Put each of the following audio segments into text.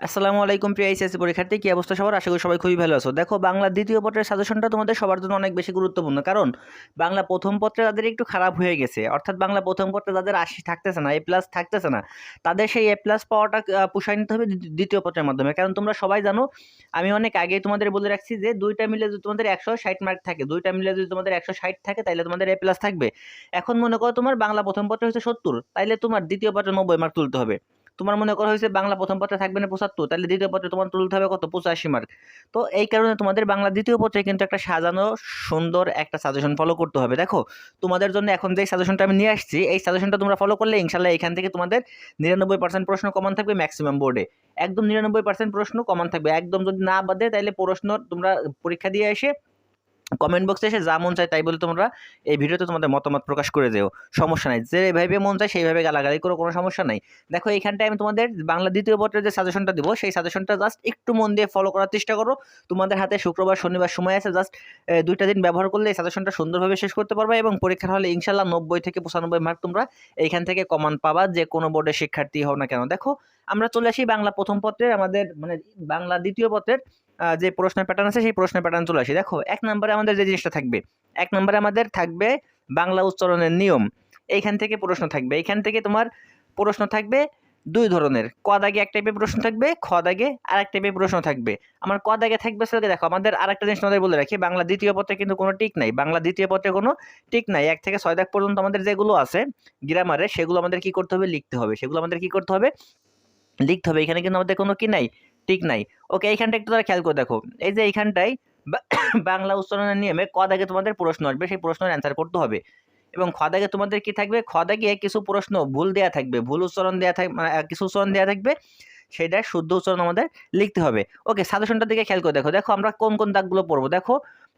আসসালামু আলাইকুম প্রিয় এইচএসসি পরীক্ষার্থী, কি অবস্থা সবার? আশা করি সবাই খুবই ভালো আছো। দেখো, বাংলা দ্বিতীয় পত্রের সাজেশনটা তোমাদের সবার জন্য অনেক বেশি গুরুত্বপূর্ণ। কারণ, বাংলা প্রথম পত্রে তাদের একটু খারাপ হয়ে গেছে, অর্থাৎ বাংলা প্রথম পত্রে তাদের আশি থাকতেছে না এ প্লাস থাকতেছে না, তাদের সেই এ প্লাস পাওয়াটা পুষায় নিতে হবে দ্বিতীয় পত্রের মাধ্যমে। কারণ, তোমরা সবাই জানো, আমি অনেক আগেই তোমাদের বলে রাখছি যে, দুইটা মিলে যদি তোমাদের একশো ষাট মার্ক থাকে, দুইটা মিলে যদি তোমাদের একশো ষাট থাকে তাহলে তোমাদের এ প্লাস থাকবে। এখন মনে করো তোমার বাংলা প্রথম পত্রে হচ্ছে সত্তর, তাইলে তোমার দ্বিতীয় পত্রে নব্বই মার্ক তুলতে হবে। তোমার মনে করা হয়েছে বাংলা প্রথম পত্রে থাকবে না পঁচাত্তর? তাহলে দ্বিতীয় পত্রে তোমার তুলতে হবে কত? পঁচাশি মার্ক তো এই কারণে তোমাদের বাংলা দ্বিতীয় পত্রে কিন্তু একটা সাজানো সুন্দর একটা সাজেশন ফলো করতে হবে। দেখো, তোমাদের জন্য এখন যে সাজেশনটা আমি নিয়ে আসছি, এই সাজেশনটা তোমরা ফলো করলে ইনশাল্লাহ এখান থেকে তোমাদের নিরানব্বই পার্সেন্ট প্রশ্ন কমন থাকবে ম্যাক্সিমাম বোর্ডে একদম নিরানব্বই পার্সেন্ট প্রশ্ন কমন থাকবে। একদম যদি না বাদে তাহলে প্রশ্ন তোমরা পরীক্ষা দিয়ে এসে কমেন্ট বক্সে এসে যা মন চায় তাই বলে তোমরা এই ভিডিওতে তোমাদের মতামত প্রকাশ করে যেও। সমস্যা নাই। যে যেভাবে মন চায় সেইভাবে গালাগালি করো, কোনো সমস্যা নাই। দেখো, এইখানটায় আমি তোমাদের বাংলা দ্বিতীয় পত্রের যে সাজেশনটা দিব, সেই সাজেশনটা জাস্ট একটু মন দিয়ে ফলো করার চেষ্টা করো। তোমাদের হাতে শুক্রবার, শনিবার সময় আছে জাস্ট দুইটা দিন ব্যবহার করলে এই সাজেশনটা সুন্দরভাবে শেষ করতে পারবে এবং পরীক্ষার হলে ইনশাল্লাহ নব্বই থেকে পঁচানব্বই মার্ক তোমরা এইখান থেকে কমান পাবা, যে কোনো বোর্ডের শিক্ষার্থী হও না কেন। দেখো, আমরা চলে আসি বাংলা প্রথম পত্রের, আমাদের মানে বাংলা দ্বিতীয় পত্রের যে প্রশ্ন প্যাটার্ন আছে, সেই প্রশ্ন প্যাটার্ন চলে আসি। দেখো, এক নম্বরে আমাদের যে জিনিসটা থাকবে, এক নম্বরে আমাদের থাকবে বাংলা উচ্চারণের নিয়ম। এইখান থেকে প্রশ্ন থাকবে। এইখান থেকে তোমার প্রশ্ন থাকবে দুই ধরনের। ক দাগে এক টাইপের প্রশ্ন থাকবে, খ দাগে আর এক টাইপের প্রশ্ন থাকবে। আমার ক দাগে থাকবে সেটাকে দেখো, আমাদের আর একটা জিনিস আমাদের বলে রাখি, বাংলা দ্বিতীয় পত্রে কিন্তু কোনো টিক নাই। বাংলা দ্বিতীয় পত্রে কোনো টিক নাই। এক থেকে ছয় দাগ পর্যন্ত আমাদের যেগুলো আছে গ্রামারে সেগুলো আমাদের কি করতে হবে? লিখতে হবে। সেগুলো আমাদের কি করতে হবে? লিখতে হবে। এখানে কিন্তু আমাদের কোনো কি নাই? ঠিক নাই। ওকে এইখানটা একটু তারা খেয়াল করে দেখো। এই যে এইখানটায় বাংলা উচ্চারণের নিয়মে ক দাগে তোমাদের প্রশ্ন আসবে, সেই প্রশ্নের অ্যান্সার করতে হবে। এবং খ দাগে তোমাদের কি থাকবে? খ দাগে কিছু প্রশ্ন ভুল দেয়া থাকবে, ভুল উচ্চারণ দেয়া থাকবে মানে কিছু উচ্চারণ দেওয়া থাকবে সেটা শুদ্ধ উচ্চারণ আমাদের লিখতে হবে। ওকে সাজেশনটার দিকে খেয়াল করে দেখো। দেখো আমরা কোন কোন দাগগুলো পড়ব। দেখো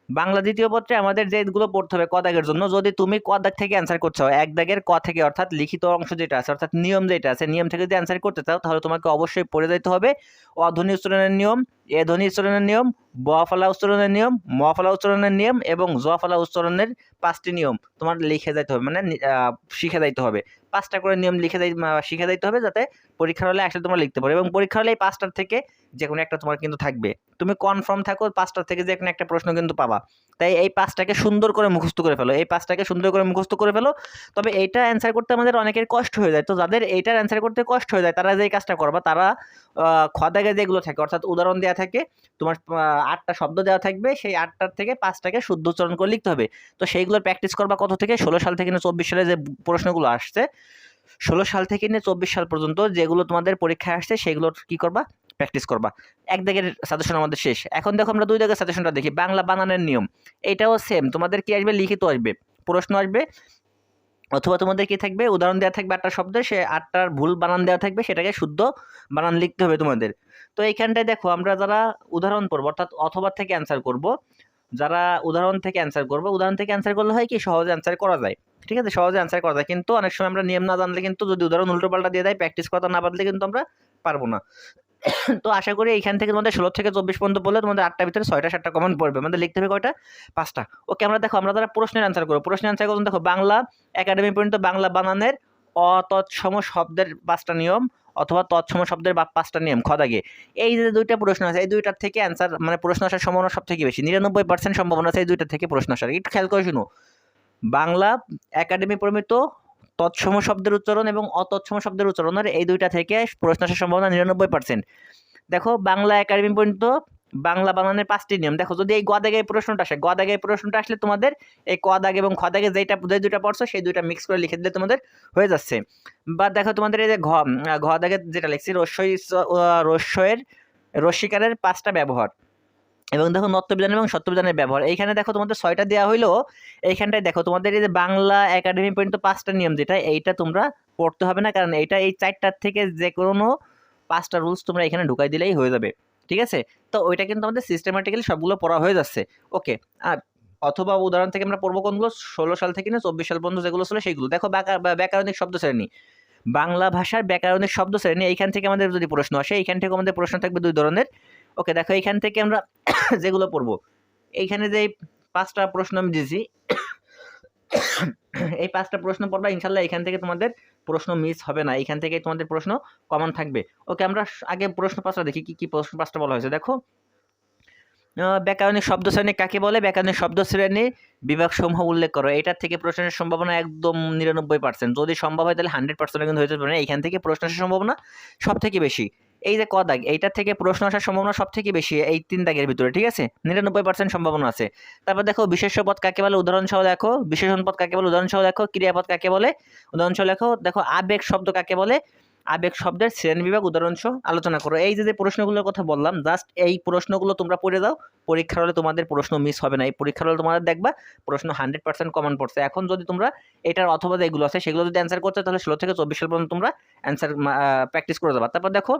বাংলা দ্বিতীয় পত্রে আমাদের যেগুলো পড়তে হবে ক দাগের জন্য, যদি তুমি ক দাগ থেকে অ্যান্সার করছ, এক দাগের ক থেকে অর্থাৎ লিখিত অংশ যেটা আছে, অর্থাৎ নিয়ম যেটা আছে, নিয়ম থেকে যদি অ্যান্সার করতে চাও, তাহলে তোমাকে অবশ্যই পড়ে যেতে হবে অধ্বনি উচ্চারণের নিয়ম, এ ধ্বনি উচ্চারণের নিয়ম, ব ফলা উচ্চারণের নিয়ম, ম ফলা উচ্চারণের নিয়ম এবং জ ফলা উচ্চারণের পাঁচটি নিয়ম তোমার লিখে যাইতে হবে মানে শিখে যাইতে হবে। পাঁচটা করে নিয়ম লিখে যাই আহ, শিখে দিতে হবে যাতে পরীক্ষার হলে আসলে তোমরা লিখতে পারো। এবং পরীক্ষার হলে এই পাঁচটার থেকে যে কোনো একটা তোমার কিন্তু থাকবে। তুমি কনফার্ম থাকো পাঁচটার থেকে যে কোনো একটা প্রশ্ন কিন্তু পাবা। তাই এই পাঁচটাকে সুন্দর করে মুখস্থ করে ফেলো। এই পাঁচটাকে সুন্দর করে মুখস্থ করে ফেলো। তবে এইটা অ্যান্সার করতে আমাদের অনেকের কষ্ট হয়ে যায়। তো যাদের এইটার অ্যান্সার করতে কষ্ট হয়ে যায় তারা যে কাজটা করবা তারা খদাগে যেগুলো থাকে অর্থাৎ উদাহরণ দেওয়া থাকে তোমার আটটা শব্দ দেওয়া থাকবে সেই আটটার থেকে পাঁচটাকে শুদ্ধ উচ্চারণ করে লিখতে হবে। তো সেইগুলোর প্র্যাকটিস করবা কত থেকে? ষোলো সাল থেকে নিয়ে চব্বিশ সালে যে প্রশ্নগুলো আসছে ষোলো সাল থেকে নিয়ে চব্বিশ সাল পর্যন্ত যেগুলো তোমাদের পরীক্ষায় আসছে, সেগুলোর কি করবা? প্র্যাকটিস করবা। এক দাগের সাজেশন আমাদের শেষ। এখন দেখো আমরা দুই দাগের সাজেশনটা দেখি। বাংলা বানানের নিয়ম। এটাও সেম তোমাদের কি আসবে? লিখিত আসবে। প্রশ্ন আসবে। অথবা তোমাদের কি থাকবে? উদাহরণ দেওয়া থাকবে আটটা শব্দ। সে আটটার ভুল বানান দেওয়া থাকবে। সেটাকে শুদ্ধ বানান লিখতে হবে তোমাদের। তো এইখানটায় দেখো, আমরা যারা উদাহরণ পড়ব, অর্থাৎ অথবা থেকে অ্যান্সার করব, যারা উদাহরণ থেকে অ্যান্সার করব, উদাহরণ থেকে অ্যান্সার করলে হয় কি? সহজে অ্যান্সার করা যায়। ঠিক আছে? সহজে অ্যান্সার করা যায়। কিন্তু অনেক সময় আমরা নিয়ম না জানলে কিন্তু যদি উদাহরণ উল্টো পাল্টা দিয়ে দেয় প্র্যাকটিস কথা না বাদলে কিন্তু আমরা পারব না। তো আশা করি এইখান থেকে তোমাদের ষোলো থেকে চব্বিশ পর্যন্ত বললে তোমাদের আটটা ভিতরে ছয়টা, সাতটা কমেন্ট পড়বে। আমাদের লিখতে হবে কয়টা? পাঁচটা। ওকে আমরা দেখো, আমরা তারা প্রশ্নের অ্যান্সার করব, প্রশ্নের অ্যান্সার করুন দেখো, বাংলা একাডেমি পর্যন্ত বাংলা বানানের অতৎসম শব্দের পাঁচটা নিয়ম অথবা তৎসম শব্দের বা পাঁচটা নিয়ম খদাগে এই যে দুইটা প্রশ্ন আছে, এই দুইটার থেকে অ্যান্সার মানে প্রশ্ন আসার সম্ভাবনা সব থেকে বেশি। নিরানব্বই পার্সেন্ট সম্ভাবনা আছে এই দুইটা থেকে প্রশ্ন আসার। একটু খেয়াল করে শুনো। বাংলা একাডেমি প্রমিত তৎসম শব্দের উচ্চারণ এবং অতৎসম শব্দের উচ্চারণের এই দুইটা থেকে প্রশ্ন আসার সম্ভাবনা নিরানব্বই পার্সেন্ট দেখো বাংলা একাডেমি পর্যন্ত বাংলা বানানের পাঁচটি নিয়ম। দেখো যদি এই গদাগে প্রশ্নটা আসে গদাগে প্রশ্নটা আসলে তোমাদের এই ক দাগ এবং খ দাগে যেটা যে দুইটা পড়ছো সেই দুইটা মিক্স করে লিখে দিলে তোমাদের হয়ে যাচ্ছে। বা দেখো তোমাদের এই যে ঘ উম, ঘ দাগে যেটা লিখছি রস্যই রস্যয়ের রস্যিকারের পাঁচটা ব্যবহার। এবং দেখো নত্যবিধান এবং সত্যবিধানের ব্যবহার। এইখানে দেখো তোমাদের ছয়টা দেওয়া হইল। এইখানটায় দেখো তোমাদের এই যে বাংলা একাডেমি পর্যন্ত পাঁচটা নিয়ম যেটা, এইটা তোমরা পড়তে হবে না, কারণ এইটা এই চারটার থেকে যে কোনো পাঁচটা রুলস তোমরা এখানে ঢুকাই দিলেই হয়ে যাবে। ঠিক আছে? তো ওইটা কিন্তু আমাদের সিস্টেম্যাটিক্যালি সবগুলো পড়া হয়ে যাচ্ছে। ওকে আর অথবা উদাহরণ থেকে আমরা পড়ব কোনগুলো? ষোলো সাল থেকে না চব্বিশ সাল পর্যন্ত যেগুলো ছিল সেগুলো। দেখো ব্যাকরণিক শব্দ শ্রেণি। বাংলা ভাষার ব্যাকরণিক শব্দ শ্রেণি, এইখান থেকে আমাদের যদি প্রশ্ন আসে, এইখান থেকে আমাদের প্রশ্ন থাকবে দুই ধরনের। ওকে দেখো এইখান থেকে আমরা যেগুলো পড়ব। এইখানে যে পাঁচটা প্রশ্ন আমি দিয়েছি এই পাঁচটা প্রশ্ন পড়বা, ইনশাল্লাহ এখান থেকে তোমাদের প্রশ্ন মিস হবে না। এখান থেকে তোমাদের প্রশ্ন কমন থাকবে। ওকে, আমরা আগে প্রশ্ন পাঁচটা দেখি, কি কি প্রশ্ন পাঁচটা বলা হয়েছে। দেখো ব্যাকরণিক শব্দ শ্রেণি কাকে বলে? ব্যাকরণিক শব্দ শ্রেণি বিভাগ সমূহ উল্লেখ করো। এটার থেকে প্রশ্নের সম্ভাবনা একদম নিরানব্বই পার্সেন্ট যদি সম্ভব হয়, তাহলে হান্ড্রেড পার্সেন্ট কিন্তু হয়ে যেতে পারে। এইখান থেকে প্রশ্ন আসার সম্ভাবনা সব থেকে বেশি। এই যে ক দাগ, এইটার থেকে প্রশ্ন আসার সম্ভাবনা সব থেকে বেশি এই তিন দাগের ভিতরে, ঠিক আছে? নিরানব্বই পার্সেন্ট সম্ভাবনা আছে। তারপর দেখো বিশেষ্য পদ কাকে বলে? উদাহরণ সহ দেখো। বিশেষণ পদ কাকে বলে? উদাহরণ সহ দেখো। ক্রিয়াপদ কাকে বলে? উদাহরণ সহ দেখো। দেখো, আবেগ শব্দ কাকে বলে? আবেগ শব্দের শ্রেণি বিভাগ উদাহরণ সহ আলোচনা করো। এই যে যে প্রশ্নগুলোর কথা বললাম জাস্ট এই প্রশ্নগুলো তোমরা পড়ে দাও পরীক্ষার হলে তোমাদের প্রশ্ন মিস হবে না। এই পরীক্ষার হলে তোমাদের দেখবা প্রশ্ন হান্ড্রেড পার্সেন্ট কমন পড়ছে। এখন যদি তোমরা এটার অথবা যেগুলো আছে, সেগুলো যদি অ্যান্সার করতে তাহলে ষোলো থেকে চব্বিশ সাল পর্যন্ত তোমরা অ্যান্সার প্র্যাকটিস করে দেবা তারপর দেখো,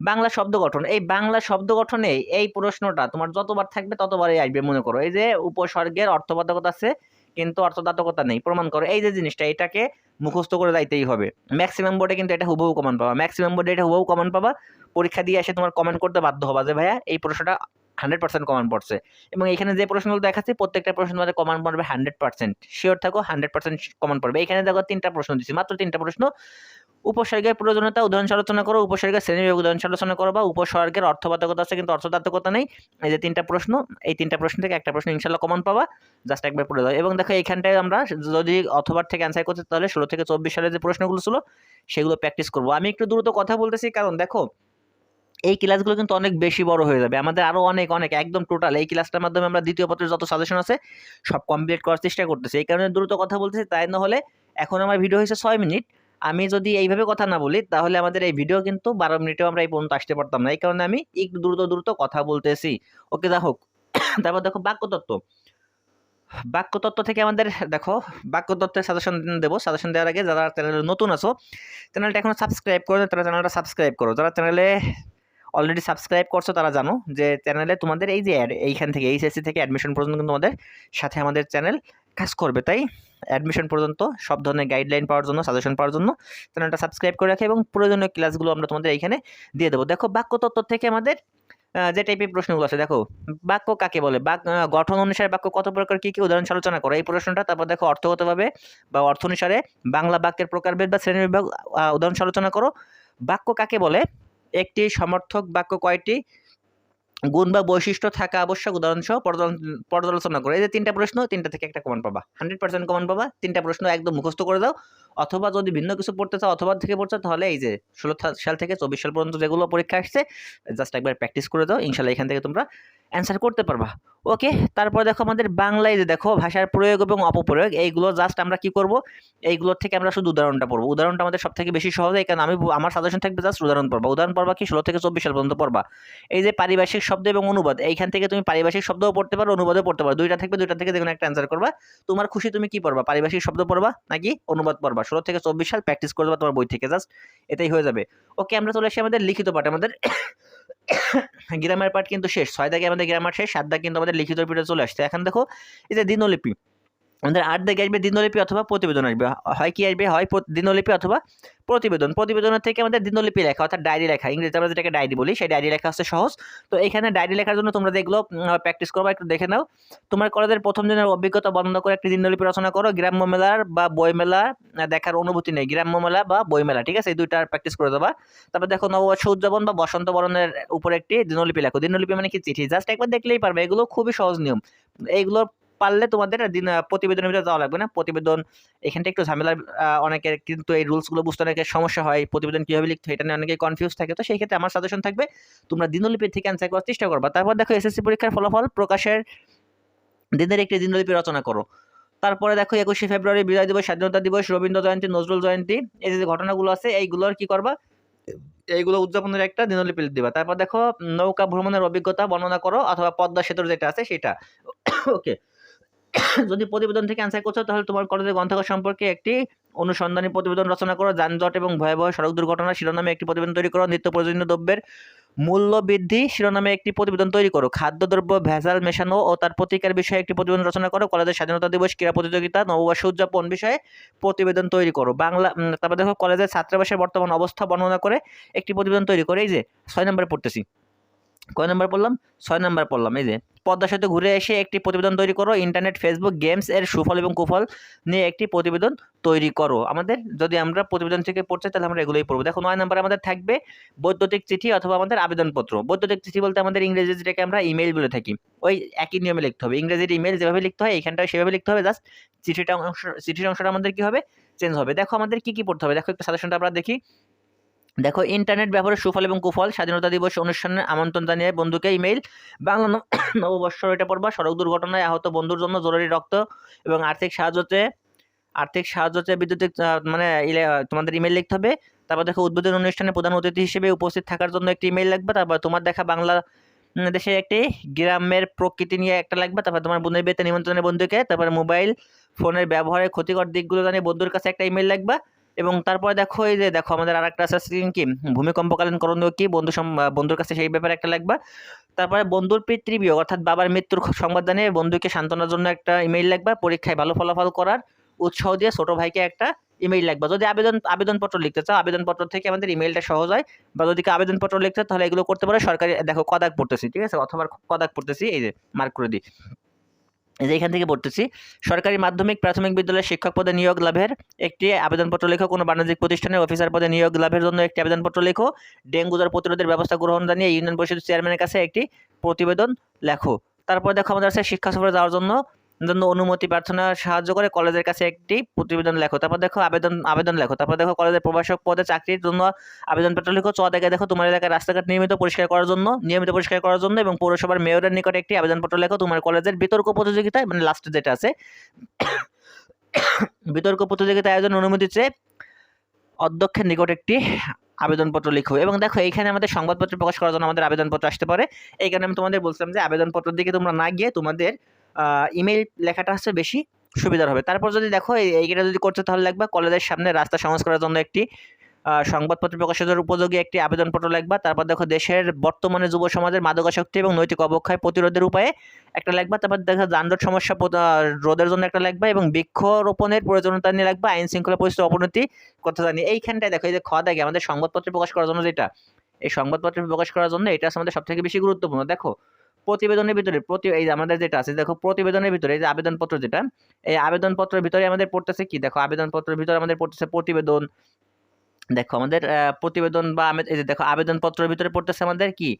বাংলা শব্দ গঠন। এই বাংলা শব্দ গঠনে এই প্রশ্নটা তোমার যতবার থাকবে, ততবারই আসবে, মনে করো। এই যে, উপসর্গের অর্থবাদকতা আছে, কিন্তু অর্থদাতকতা নেই। প্রমাণ করো। এই যে জিনিসটা, এটাকে মুখস্থ করে যাইতেই হবে। ম্যাক্সিমাম বোর্ডে কিন্তু এটা হুবহু কমান পাবা। ম্যাক্সিমাম বোর্ডে এটা হুবহু কমান পাবা। পরীক্ষা দিয়ে এসে তোমার কমেন্ট করতে বাধ্য হবা যে, ভাইয়া, এই প্রশ্নটা হান্ড্রেড পার্সেন্ট কমান পড়ছে। এবং এখানে যে প্রশ্নগুলো দেখাচ্ছি, প্রত্যেকটা প্রশ্ন তোমাদের কমন পড়বে হান্ড্রেড পার্সেন্ট শিওর থাকো হান্ড্রেড পার্সেন্ট কমান পড়বে। এখানে দেখো তিনটা প্রশ্ন দিচ্ছি মাত্র তিনটা প্রশ্ন। উপসর্গের প্রয়োজনীয়তা, উদাহরণ আলোচনা করো, উপসর্গের শ্রেণি বিভাগ, উদাহরণ আলোচনা করো, বা উপসর্গের অর্থবাদকতা আছে কিন্তু অর্থদাতকতা নেই। এই যে তিনটা প্রশ্ন, এই তিনটা প্রশ্ন থেকে একটা প্রশ্ন ইনশাল্লাহ কমন পাবা। জাস্ট একবার পড়ে দাও। এবং দেখো, এইখানটায় আমরা যদি অথবার থেকে অ্যান্সার করতে, তাহলে ষোলো থেকে চব্বিশ সালে যে প্রশ্নগুলো ছিল, সেগুলো প্র্যাকটিস করব। আমি একটু দ্রুত কথা বলতেছি, কারণ দেখো, এই ক্লাসগুলো কিন্তু অনেক বেশি বড় হয়ে যাবে। আমাদের আরও অনেক অনেক, একদম টোটাল এই ক্লাসটার মাধ্যমে আমরা দ্বিতীয় পত্রের যত সাজেশন আছে, সব কমপ্লিট করার চেষ্টা করতেছি। এই কারণে দ্রুত কথা বলতেছি, তাই না হলে এখন আমার ভিডিও হয়েছে ছয় মিনিট। আমি যদি এইভাবে কথা না বলি, তাহলে আমাদের এই ভিডিও কিন্তু বারো মিনিটেও আমরা এই পর্যন্ত আসতে পারতাম না। এই কারণে আমি একটু দ্রুত দ্রুত কথা বলতেছি। ওকে যা হোক। তারপর দেখো বাক্যতত্ত্ব। বাক্যতত্ত্ব থেকে আমাদের, দেখো, বাক্যতত্ত্বের সাজেশন দেবো। সাজেশন দেওয়ার আগে যারা চ্যানেলে নতুন আছো চ্যানেলটা এখনও সাবস্ক্রাইব করো তারা চ্যানেলটা সাবস্ক্রাইব করো। যারা চ্যানেলে অলরেডি সাবস্ক্রাইব করছ, তারা জানো যে চ্যানেলে তোমাদের এই যে এইখান থেকে, এইচএসসি থেকে অ্যাডমিশন পর্যন্ত কিন্তু তোমাদের সাথে আমাদের চ্যানেল কাজ করবে, তাই? অ্যাডমিশন পর্যন্ত, সব ধরনের গাইডলাইন পাওয়ার জন্য সাজেশন পাওয়ার জন্য চ্যানেলটা সাবস্ক্রাইব করে রাখে এবং প্রয়োজনীয় ক্লাসগুলো আমরা তোমাদের এইখানে দিয়ে দেবো। দেখো বাক্যতত্ত্ব থেকে আমাদের যে টাইপের প্রশ্নগুলো আছে, দেখো, বাক্য কাকে বলে? গঠন অনুসারে বাক্য কত প্রকার, কী কী উদাহরণ আলোচনা করো? এই প্রশ্নটা তারপর দেখো অর্থগতভাবে বা অর্থ অনুসারে বাংলা বাক্যের প্রকারভেদ বা শ্রেণি বিভাগ উদাহরণ আলোচনা করো। বাক্য কাকে বলে? একটি সমর্থক বাক্য কয়টি? গুণ বা বৈশিষ্ট্য থাকা আবশ্যক উদাহরণ সহ পর্যালোচনা- পর্যালোচনা করো। এই যে তিনটা প্রশ্ন, তিনটা থেকে একটা কমন পাবা। হান্ড্রেড পার্সেন্ট কমন পাবা, তিনটা প্রশ্ন একদম মুখস্থ করে দাও। অথবা যদি ভিন্ন কিছু পড়তে চাও অথবা থেকে পড়ছো, তাহলে এই যে ষোলো সাল থেকে চব্বিশ সাল পর্যন্ত যেগুলো পরীক্ষা আসছে জাস্ট একবার প্র্যাকটিস করে দাও, ইনশাল্লাহ এখান থেকে তোমরা অ্যান্সার করতে পারবা। ওকে তারপর দেখো আমাদের বাংলায় যে দেখো ভাষার প্রয়োগ এবং অপপ্রয়োগ, এইগুলো জাস্ট আমরা কি করব? এইগুলোর থেকে আমরা শুধু উদাহরণটা পড়ব। উদাহরণটা আমাদের সব থেকে বেশি সহজ, এই কারণ আমি আমার সাজেশন থাকবে জাস্ট উদাহরণ পড়বা। উদাহরণ পড়বা কি, ষোলো থেকে চব্বিশ সাল পর্যন্ত পড়বা। এই যে পারিভাষিক শব্দ এবং অনুবাদ, এইখান থেকে তুমি পারিভাষিক শব্দও পড়তে পারো, অনুবাদও পড়তে পারো। দুইটা থাকবে, দুইটা থেকে যেকোনো একটা অ্যান্সার করবা। তোমার খুশি তুমি কি পড়বা? পারিভাষিক শব্দ পড়বা নাকি অনুবাদ পড়বা? ষোলো থেকে চব্বিশ সাল প্র্যাকটিস করে দেবা তোমার বই থেকে জাস্ট এটাই হয়ে যাবে। ওকে আমরা চলে আসি আমাদের লিখিত পাঠ। আমাদের গ্রামার পাঠ কিন্তু শেষ, ছয় দাগে আমাদের গ্রামার শেষ, সাত দাগ কিন্তু আমাদের লিখিত পিঠে চলে আসছে। এখন দেখো, এই যে দিনলিপি। আমাদের আট দাগে আসবে দিনলিপি অথবা প্রতিবেদন আসবে। হয় কি আসবে? হয় দিনলিপি অথবা প্রতিবেদন। প্রতিবেদনের থেকে আমাদের দিনলিপি লেখা, অর্থাৎ ডায়েরি লেখা। ইংরেজিতে আমরা যেটাকে ডায়েরি বলি, সেই ডায়েরি লেখা হচ্ছে সহজ। তো এখানে ডায়েরি লেখার জন্য তোমরা যেগুলো প্র্যাকটিস করবা, একটু দেখে নাও। তোমার কলেজের প্রথম দিনের অভিজ্ঞতা বর্ণনা করে একটি দিনলিপি রচনা করো। গ্রাম্য মেলার বা বই মেলা দেখার অনুভূতি নেই। গ্রাম্য মেলা বা বই মেলা ঠিক আছে? এই দুইটার প্র্যাকটিস করে দেবা। তারপর দেখো নববর্ষ উদযাপন বা বসন্ত বরণের উপরে একটি দিনলিপি লেখো। দিনলিপি মানে কি? চিঠি। জাস্ট একবার দেখলেই পারবে। এগুলো খুবই সহজ নিয়ম। এইগুলো পারলে তোমাদের দিন প্রতিবেদনের ভিতরে যাওয়া লাগবে না। প্রতিবেদন এখানটা একটু ঝামেলার আহ, অনেকের কিন্তু এই রুলসগুলো বুঝতে অনেকের সমস্যা হয়। প্রতিবেদন কীভাবে লিখতে হয় এটা নিয়ে অনেকেই কনফিউজ থাকে। তো সেই ক্ষেত্রে আমার সাজেশন থাকবে তোমরা দিনলিপি থেকে অ্যান্সার করার চেষ্টা করবা। তারপর দেখো এসএসসি পরীক্ষার ফলাফল প্রকাশের দিনের একটি দিনলিপি রচনা করো। তারপরে দেখো একুশে ফেব্রুয়ারি বিজয় দিবস স্বাধীনতা দিবস রবীন্দ্র জয়ন্তী নজরুল জয়ন্তী এই যে ঘটনাগুলো আছে এইগুলোর কি করবা? এইগুলো উদযাপনের একটা দিনলিপি দিবা। তারপর দেখো নৌকা ভ্রমণের অভিজ্ঞতা বর্ণনা করো অথবা পদ্মা সেতুর যেটা আছে সেটা। ওকে যদি প্রতিবেদন থেকে অ্যান্সার করছ, তাহলে তোমার কলেজের গ্রন্থাগার সম্পর্কে একটি অনুসন্ধানী প্রতিবেদন রচনা করো। যানজট এবং ভয়াবহ সড়ক দুর্ঘটনা শিরোনামে একটি প্রতিবেদন তৈরি করো। নিত্য প্রয়োজনীয় দ্রব্যের মূল্য বৃদ্ধি শিরোনামে একটি প্রতিবেদন তৈরি করো। খাদ্যদ্রব্য, ভেজাল, মেশানো ও তার প্রতিকার বিষয়ে একটি প্রতিবেদন রচনা করো। কলেজের স্বাধীনতা দিবস, ক্রীড়া প্রতিযোগিতা, নববর্ষ উদযাপন বিষয়ে প্রতিবেদন তৈরি করো। বাংলা তারপর দেখো, কলেজের ছাত্রাবাসের বর্তমান অবস্থা বর্ণনা করে একটি প্রতিবেদন তৈরি করে। এই যে, ছয় নম্বরে পড়তেছি। কয় নম্বর পড়লাম? ছয় নম্বর পড়লাম। এই যে পদ্মা সেতু ঘুরে এসে একটি প্রতিবেদন তৈরি করো। ইন্টারনেট ফেসবুক গেমস এর সুফল এবং কুফল নিয়ে একটি প্রতিবেদন তৈরি করো। আমাদের যদি আমরা প্রতিবেদন থেকে পড়তে তাহলে আমরা এগুলোই পড়ব। দেখো, নয় নম্বরে আমাদের থাকবে বৈদ্যুতিক চিঠি অথবা আমাদের আবেদনপত্র। বৈদ্যুতিক চিঠি বলতে আমাদের ইংরেজি যেটাকে আমরা ইমেল বলে থাকি। ওই একই নিয়মে লিখতে হবে। ইংরেজির ইমেল যেভাবে লিখতে হয়, এইখানটায় সেভাবে লিখতে হবে। জাস্ট চিঠিটা অংশ, চিঠির অংশটা আমাদের কি হবে? চেঞ্জ হবে। দেখো, আমাদের কি কি পড়তে হবে? দেখো, একটু সাজেশনটা আমরা দেখি। দেখো ইন্টারনেট ব্যবহারের সুফল এবং কুফল, স্বাধীনতা দিবস অনুষ্ঠানে আমন্ত্রণ জানিয়ে বন্ধুকে ইমেইল বাংলা নববর্ষ এটা পড়বা। সড়ক দুর্ঘটনায় আহত বন্ধুর জন্য জরুরি রক্ত এবং আর্থিক সাহায্য চেয়ে, আর্থিক সাহায্য চেয়ে বিদ্যুতিক মানে তোমাদের ইমেল লিখতে হবে। তারপর দেখো, উদ্বোধন অনুষ্ঠানে প্রধান অতিথি হিসেবে উপস্থিত থাকার জন্য একটি ইমেল লাগবে। তারপর তোমার দেখা বাংলা দেশের একটি গ্রামের প্রকৃতি নিয়ে একটা লাগবে। তারপর তোমার বন্ধুর বিয়েতে নিমন্ত্রণের বন্ধুকে, তারপর মোবাইল ফোনের ব্যবহারের ক্ষতিকর দিকগুলো জানিয়ে বন্ধুর কাছে একটা ইমেল লাগবে। এবং তারপরে দেখো, এই যে দেখো, আমাদের আর একটা আছে কি? ভূমিকম্পকালীন করণীয় কি? বন্ধু বন্ধুর কাছে সেই ব্যাপারে একটা লাগবে তারপরে বন্ধুর পিতৃবিয়োগ, অর্থাৎ বাবার মৃত্যুর সংবাদ জানিয়ে বন্ধুকে সান্ত্বনার জন্য একটা ইমেইল লাগবে পরীক্ষায় ভালো ফলাফল করার উৎসাহ দিয়ে ছোট ভাইকে একটা ইমেইল লাগবে যদি আবেদন, আবেদনপত্র লিখতে চাও, আবেদনপত্র থেকে আমাদের ইমেইলটা সহজ হয়। বা যদি আবেদনপত্র লিখতে তাহলে এগুলো করতে পারো। সরকারি, দেখো, কদাক পড়তেছি, ঠিক আছে? অথবা কদাক পড়তেছি, এই যে মার্ক করে দিই। যে এখান থেকে পড়তেছি, সরকারি মাধ্যমিক প্রাথমিক বিদ্যালয়ের শিক্ষক পদে নিয়োগ লাভের একটি আবেদনপত্র লেখো, কোনো বাণিজ্যিক প্রতিষ্ঠানের অফিসার পদে নিয়োগ লাভের জন্য একটি আবেদনপত্র লেখো, ডেঙ্গু জ্বর প্রতিরোধের ব্যবস্থা গ্রহণ জানিয়ে ইউনিয়ন পরিষদের চেয়ারম্যানের কাছে একটি প্রতিবেদন লেখো। তারপর দেখো আমাদের আছে শিক্ষা সফরে যাওয়ার জন্য জন্য অনুমতি প্রার্থনা সাহায্য করে কলেজের কাছে একটি প্রতিবেদন লেখো। তারপর দেখো আবেদন আবেদন লেখো। তারপর দেখো কলেজের প্রভাষক পদে চাকরির জন্য আবেদনপত্র লিখো। চ দেখে দেখো তোমার এলাকার রাস্তাঘাট নিয়মিত পরিষ্কার করার জন্য, নিয়মিত পরিষ্কার করার জন্য এবং পৌরসভার মেয়রের নিকট একটি আবেদনপত্র লেখো। তোমার কলেজের বিতর্ক প্রতিযোগিতায় মানে লাস্টে যেটা আছে, বিতর্ক প্রতিযোগিতা আয়োজন অনুমতি চেয়ে অধ্যক্ষের নিকট একটি আবেদনপত্র লিখো। এবং দেখো এইখানে আমাদের সংবাদপত্র প্রকাশ করার জন্য আমাদের আবেদনপত্র আসতে পারে। এই কারণে আমি তোমাদের বলছিলাম যে আবেদনপত্রের দিকে তোমরা না গিয়ে তোমাদের ইমেল লেখাটা হচ্ছে বেশি সুবিধার হবে। তারপর যদি দেখো, এই- এইটা যদি করতে তাহলে লাগবে কলেজের সামনে রাস্তা সংস্কারের জন্য একটি সংবাদপত্র প্রকাশের উপযোগী একটি আবেদনপত্র লাগবে। তারপর দেখো, দেশের বর্তমানে যুব সমাজের মাদকাসক্তি এবং নৈতিক অবক্ষয় প্রতিরোধের উপায়ে একটা লাগবে। তারপর দেখো, যানজট সমস্যা রোধের জন্য একটা লাগবে এবং বৃক্ষরোপণের প্রয়োজনীয়তা নিয়ে লাগবে, আইন শৃঙ্খলা পরিস্থিতি অবনতি কথা জানি। এইখানটায় দেখো, এই যে খ দেখে, আমাদের সংবাদপত্র প্রকাশ করার জন্য যেটা, এই সংবাদপত্র প্রকাশ করার জন্য এটা আমাদের সবথেকে বেশি গুরুত্বপূর্ণ। দেখো প্রতিবেদনের ভিতরে প্রতি এই আমাদের যেটা আছে, দেখো প্রতিবেদনের ভিতরে এই যে আবেদনপত্র যেটা, এই আবেদনপত্রের ভিতরে আমাদের পড়তেছে কি? দেখো আবেদনপত্রের ভিতরে আমাদের পড়তেছে প্রতিবেদন। দেখো আমাদের প্রতিবেদন বা এই যে দেখো আবেদনপত্রের ভিতরে পড়তেছে আমাদের কি?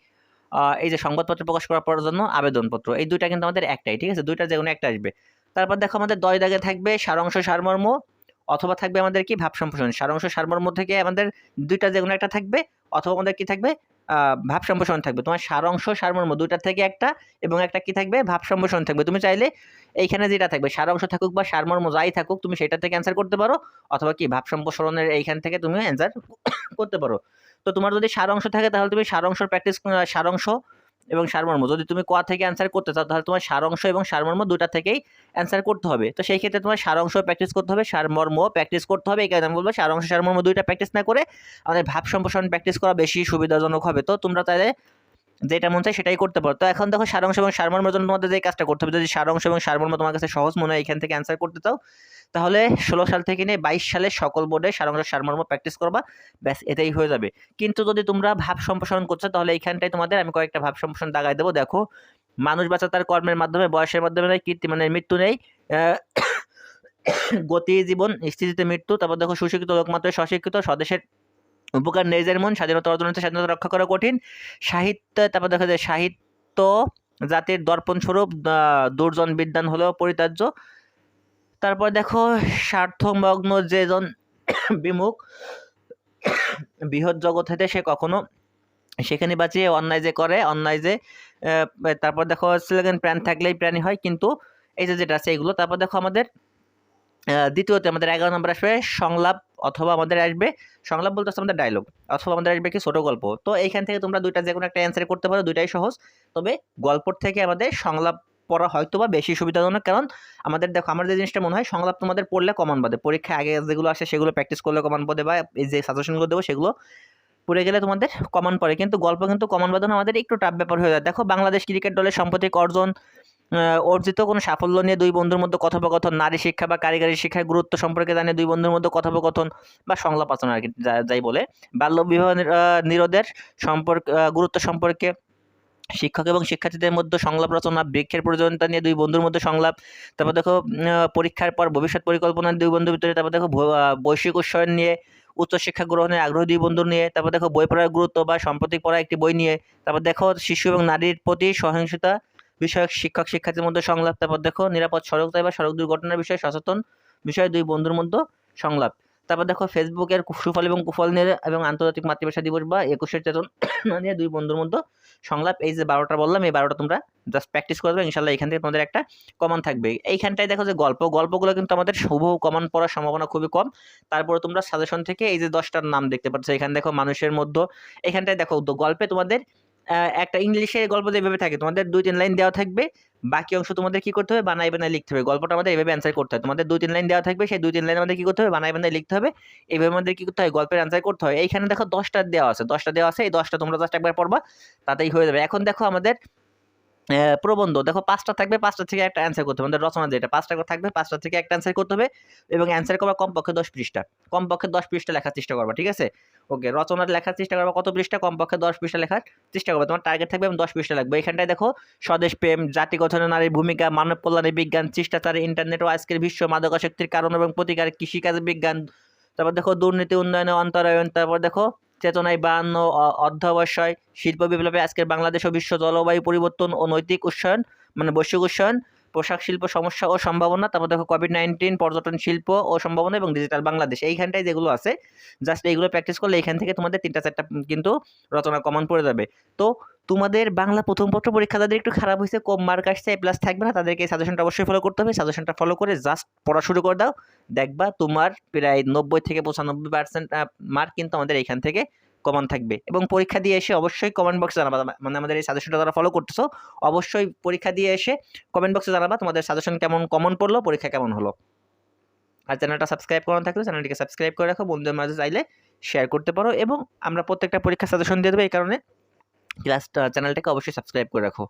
এই যে সংবাদপত্র প্রকাশ করার পর জন্য আবেদনপত্র। এই দুইটা কিন্তু আমাদের একটাই, ঠিক আছে? দুইটা যে কোনো একটা আসবে। তারপর দেখো আমাদের দয় দাগে থাকবে সারাংশ সারমর্ম, অথবা থাকবে আমাদের কি? ভাব সম্প্রসারণ সারাংশ সারমর্ম থেকে আমাদের দুইটা যে কোনো একটা থাকবে, অথবা আমাদের কি থাকবে? ভাব সম্প্রসারণ থাকবে। তোমার সারাংশ সারমর্ম দুইটার থেকে একটা এবং একটা কি থাকবে? ভাব সম্প্রসারণ থাকবে। তুমি চাইলে এইখানে যেটা থাকবে, সারাংশ থাকুক বা সারমর্ম যাই থাকুক, তুমি সেটা থেকে অ্যান্সার করতে পারো অথবা কি ভাব সম্প্রসারণের এইখান থেকে তুমি অ্যান্সার করতে পারো। তো তোমার যদি সারাংশ থাকে তাহলে তুমি সারাংশ প্র্যাকটিস সারাংশ এবং সারমর্ম। যদি তুমি ক থেকে অ্যান্সার করতে চাও, তাহলে তোমার সারাংশ এবং সারমর্ম দুটা থেকেই অ্যান্সার করতে হবে। তো সেই ক্ষেত্রে তোমার সারাংশ প্র্যাকটিস করতে হবে, সারমর্ম প্র্যাকটিস করতে হবে। এই কারণে আমি বলব সারাংশ, সারমর্ম দুইটা প্র্যাকটিস না করে আমাদের ভাব সম্প্রসারণ প্র্যাকটিস করা বেশি সুবিধাজনক হবে। তো তোমরা চাইলে যেটা মন চায় সেটাই করতে পারো। তো এখন দেখো সারাংশ এবং সারমর্মের জন্য তোমাদের যে কাজটা করতে হবে, যদি সারাংশ এবং সারমর্ম তোমার কাছে সহজ মনে হয়, এখান থেকে অ্যান্সার করতে চাও, তাহলে ষোলো সাল থেকে নিয়ে বাইশ সালে সকল বোর্ডে সারাংশ সারমর্ম প্র্যাকটিস করবা, ব্যাস এটাই হয়ে যাবে। কিন্তু যদি তোমরা ভাব সম্প্রসারণ করছ, তাহলে এইখানটায় তোমাদের আমি কয়েকটা ভাব সম্প্রসারণ দাগাই দেবো। দেখো, মানুষ বাঁচা তার কর্মের মাধ্যমে, বয়সের মাধ্যমে নয় কীর্তি মানে মৃত্যু নেই গতি, জীবন, স্থিতিতে মৃত্যু, তারপর দেখো সুশিক্ষিত, লোকমাত্র, স্বশিক্ষিত, স্বদেশের উপকার নিজের মন স্বাধীনতা অর্জন হতে স্বাধীনতা রক্ষা করা কঠিন। সাহিত্য, তারপর দেখা যায় সাহিত্য জাতির দর্পণ স্বরূপ দুর্জন বিদ্যান হলেও পরিতার্য তারপর দেখো, স্বার্থমগ্ন যেজন বিমুখ, বৃহৎ জগৎ হতে সে কখনো সেখানে বাঁচিয়ে অন্যায় যে করে, অন্যায় যে তারপর দেখো, স্লোগান, প্রাণ থাকলেই প্রাণী হয়। কিন্তু এই যে যেটা আছে এগুলো, তারপর দেখো আমাদের দ্বিতীয়তে আমাদের এগারো নম্বর আসবে সংলাপ অথবা আমাদের আসবে, সংলাপ বলতে আমাদের ডায়লগ অথবা আমাদের আসবে কি ছোটো গল্প। তো এইখান থেকে তোমরা দুইটা যে কোনো একটা অ্যান্সার করতে পারো, দুইটাই সহজ। তবে গল্পর থেকে আমাদের সংলাপ পড়া হয়তো বা বেশি সুবিধাজনক, কারণ আমাদের দেখো, আমার যে জিনিসটা মনে হয়, সংলাপ তোমাদের পড়লে কমন বাদে। পরীক্ষায় আগে যেগুলো আসে সেগুলো প্র্যাকটিস করলে কমন পদে বা এই যে সাজেশনগুলো দেবো সেগুলো পড়ে গেলে তোমাদের কমন পড়ে। কিন্তু গল্প কিন্তু কমন বাদন আমাদের একটু টাফ ব্যাপার হয়ে যায়। দেখো, বাংলাদেশ ক্রিকেট দলের সাম্প্রতিক অর্জন অর্জিত কোনো সাফল্য নিয়ে দুই বন্ধুর মধ্যে কথোপকথন নারী শিক্ষা বা কারিগরি শিক্ষার গুরুত্ব সম্পর্কে জানিয়ে দুই বন্ধুর মধ্যে কথোপকথন বা সংলাপ আচরণ আর কি যাই বলে। বাল্য বিবাহ নির- আহ, নিরোধের সম্পর্ক গুরুত্ব সম্পর্কে শিক্ষক এবং শিক্ষার্থীদের মধ্যে সংলাপ রচনা বৃক্ষের প্রয়োজনীয়তা নিয়ে দুই বন্ধুর মধ্যে সংলাপ তারপর দেখো পরীক্ষার পর ভবিষ্যৎ পরিকল্পনা দুই বন্ধুর ভিতরে তারপর দেখো বৈশ্বিক উন্নয়ন নিয়ে উচ্চশিক্ষা গ্রহণের আগ্রহ দুই বন্ধুর নিয়ে তারপর দেখো বই পড়ার গুরুত্ব বা সাম্প্রতিক পড়া একটি বই নিয়ে তারপর দেখো শিশু এবং নারীর প্রতি সহিংসতা বিষয়ক শিক্ষক শিক্ষার্থীর মধ্যে সংলাপ, তারপর দেখো নিরাপদ সড়ক বা সড়ক দুর্ঘটনার বিষয়ে সচেতন বিষয়ে দুই বন্ধুর মধ্যে সংলাপ। তারপর দেখো ফেসবুকের সুফল এবং কুফল নিয়ে এবং আন্তর্জাতিক মাতৃভাষা দিবস বা একুশের চেতন নিয়ে দুই বন্ধুর মধ্যে সংলাপ। এই যে বারোটা বললাম, এই বারোটা তোমরা জাস্ট প্র্যাকটিস করবে ইনশাল্লাহ এখান থেকে তোমাদের একটা কমন থাকবে। এইখানটায় দেখো যে গল্প, গল্পগুলো কিন্তু আমাদের শুভ কমন পড়ার সম্ভাবনা খুবই কম। তারপরে তোমরা সাজেশন থেকে এই যে দশটার নাম দেখতে পাচ্ছ, এখানে দেখো মানুষের মধ্যে, এখানটায় দেখো গল্পে তোমাদের একটা ইংলিশের গল্প যেভাবে থাকে। তোমাদের দুই, তিন লাইন দেওয়া থাকবে, বাকি অংশ তোমাদের কি করতে হবে? বানাই বানায় লিখতে হবে। গল্পটা আমাদের এভাবে অ্যান্সার করতে হয়। তোমাদের দুই, তিন লাইন দেওয়া থাকবে, সেই দুই, তিন লাইন আমাদের কি করতে হবে? বানাই বানায় লিখতে হবে। এভাবে আমাদের কি করতে হয়? গল্পের অ্যান্সার করতে হয়। এইখানে দেখো দশটা দেওয়া আছে। দশটা দেওয়া আছে। এই দশটা তোমরা দশটা একবার পড়বা, তাতেই হয়ে যাবে। এখন দেখো আমাদের প্রবন্ধ। দেখো, পাঁচটা থাকবে, পাঁচটা থেকে একটা অ্যান্সার করতে হবে। আমাদের রচনা যেটা, পাঁচটা থাকবে, পাঁচটা থেকে একটা অ্যান্সার করতে হবে এবং অ্যান্সার করবা কমপক্ষে দশ পৃষ্ঠা। কমপক্ষে দশ পৃষ্ঠা লেখার চেষ্টা করবা, ঠিক আছে? ওকে রচনার লেখার চেষ্টা করবা কত পৃষ্ঠা? কমপক্ষে দশ পৃষ্ঠা লেখার চেষ্টা করবে। তোমার টার্গেট থাকবে এবং দশ পৃষ্ঠা লাগবে। এখানটায় দেখো, স্বদেশ প্রেম, জাতি গঠনে নারীর ভূমিকা, মানব কল্যাণে বিজ্ঞান, শিষ্টাচারে ইন্টারনেট ও আজকের বিশ্ব মাদকাসক্তির কারণ এবং প্রতিকার, কৃষিকাজ বিজ্ঞান, তারপর দেখো দুর্নীতি, উন্নয়নে অন্তরায়ন তারপর দেখো চেতনায় বায়ান্ন অধ্যবসায়, শিল্প বিপ্লবে আজকের বাংলাদেশ ও বিশ্ব জলবায়ু পরিবর্তন ও নৈতিক উন্নয়ন মানে বৈশ্বিক উন্নয়ন পোশাক শিল্প সমস্যা ও সম্ভাবনা, তারপর দেখো কোভিড নাইন্টিন পর্যটন শিল্প ও সম্ভাবনা এবং ডিজিটাল বাংলাদেশ। এইখানটায় যেগুলো আছে জাস্ট এইগুলো প্র্যাকটিস করলে এইখান থেকে তোমাদের তিনটা, চারটা কিন্তু রচনা কমন পড়ে যাবে। তো তোমাদের বাংলা প্রথম পত্র পরীক্ষা যাদের একটু খারাপ হয়েছে, কম মার্ক আসছে এ প্লাস থাকবে না, তাদেরকে সাজেশনটা অবশ্যই ফলো করতে হবে। সাজেশনটা ফলো করে জাস্ট পড়া শুরু করে দাও। দেখবা তোমার প্রায় নব্বই থেকে পঁচানব্বই পার্সেন্ট মার্ক কিন্তু আমাদের এইখান থেকে কমন থাকবে। এবং পরীক্ষা দিয়ে এসে অবশ্যই কমেন্ট বক্সে জানাবা। মানে আমাদের এই সাজেশনটা যারা ফলো করতেছো, অবশ্যই পরীক্ষা দিয়ে এসে কমেন্ট বক্সে জানাবা তোমাদের সাজেশন কেমন কমন পড়ল, পরীক্ষা কেমন হলো। আর চ্যানেলটা সাবস্ক্রাইব করা থাকলে চ্যানেলটিকে সাবস্ক্রাইব করে রাখো। বন্ধুদের মাঝে চাইলে শেয়ার করতে পারো এবং আমরা প্রত্যেকটা পরীক্ষা সাজেশন দিয়ে দেবো এই কারণে। ক্লাস চ্যানেলটাকে অবশ্যই সাবস্ক্রাইব করে রাখো